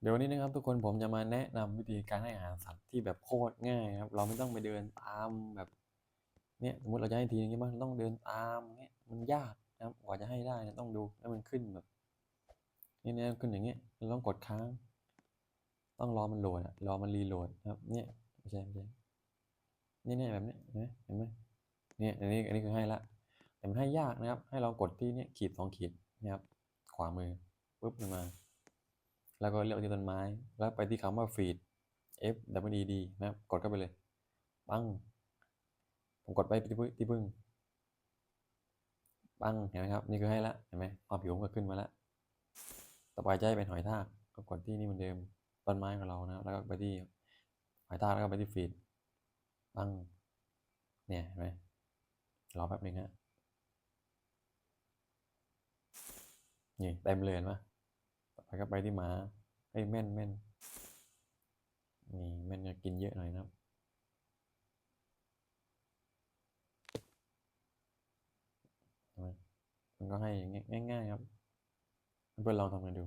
เดี๋ยววันนี้นะครับทุกคนผมจะมาแนะนำวิธีการให้อาหารสัตว์ที่แบบโคตรง่ายครับ เราไม่ต้องไปเดินตามแบบเนี่ยสมมติเราจะให้ทีนึงใช่ไหมต้องเดินตามเนี่ยมันยากนะครับกว่าจะให้ได้นี่ยต้องดูให้มันขึ้นแบบนี่เนี่ยขึ้นอย่างเงี้ยเราต้องกดค้าง ต้องรอมันโหลดอะรอมันรีโหลดนะครับเนี่ยไม่ใช่ไม่ใช่เนี่ยเนี่ยแบบเนี้ยเห็นไหมเนี่ยอันนี้อันนี้คือให้ละแต่มันให้ยากนะครับ ให้เรากดที่เนี่ยขีดสองขีดนะครับขวามือปุ๊บลงมา แล้วก็เลือกที่ต้นไม้ แล้วไปที่คำว่า feed f w e d นะครับ กดเข้าไปเลย ปัง ผมกดไปที่พึ่งที่พึ่งปัง เห็นไหมครับ นี่คือให้ละ เห็นไหมความผิวมันก็ขึ้นมาล้วต่อไปจะให้เป็นหอยทาก ก็กดที่นี่เหมือนเดิม ต้นไม้ของเรานะครับแล้วก็ไปที่หอยทาก แล้วก็ไปที่ feed ปัง เนี่ย เห็นไหมรอแป๊บนึงฮะนี่เต็มเลยเห็นไหม ต่อไปก็ไปที่หมาไอ้ยแม่นแม่นนี่แม่นจะกินเยอะหน่อยนะครับมันก็ให้อย่างง่ายๆครับเพื่อนลองทำกันดู